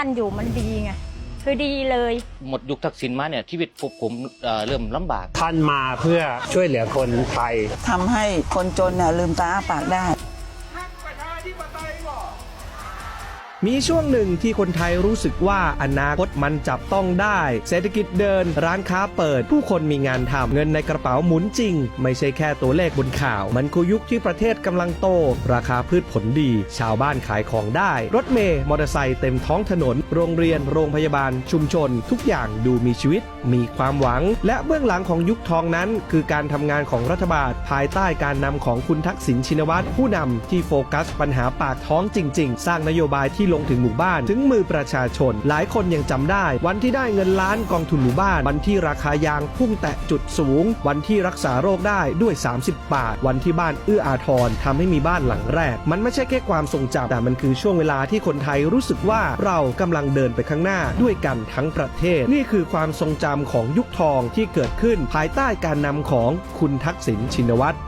ท่านอยู่มันดีไงคือดีเลย หมดยุคทักษิณมาเนี่ยชีวิตพวกผมเอ่อเริ่มลำบาก ท่านมาเพื่อช่วยเหลือคนไทย ทำให้คนจนเนี่ยลืมตาอ้าปากได้ มีช่วงหนึ่งที่คนไทยรู้สึกว่าอนาคตมันจับต้องได้ เศรษฐกิจเดิน ร้านค้าเปิด ผู้คนมีงานทำเงินในกระเป๋าหมุนจริง ไม่ใช่แค่ตัวเลขบนข่าว มันคือยุคที่ประเทศกำลังโต ราคาพืชผลดี ชาวบ้านขายของได้ รถเมย์มอเตอร์ไซค์เต็มท้องถนน โรงเรียน โรงพยาบาล ชุมชน ทุกอย่างดูมีชีวิต มีความหวัง และเบื้องหลังของยุคทองนั้น คือการทำงานของรัฐบาล ภายใต้การนำของคุณทักษิณชินวัตรผู้นำที่โฟกัส ปัญหาปากท้องจริง ๆ สร้างนโยบายที่ลงถึงหมู่บ้านถึงมือประชาชน หลายคนยังจำได้ วันที่ได้เงินล้านกองทุนหมู่บ้าน วันที่ราคายางพุ่งแตะจุดสูง วันที่รักษาโรคได้ด้วย 30 บาท วันที่บ้านเอื้ออาทรทำให้มีบ้านหลังแรก มันไม่ใช่แค่ความทรงจำแต่มันคือช่วงเวลาที่คนไทยรู้สึกว่าเรากำลังเดินไปข้างหน้าด้วยกันทั้งประเทศ นี่คือความทรงจำของยุคทองที่เกิดขึ้นภายใต้การนำของคุณทักษิณชินวัตร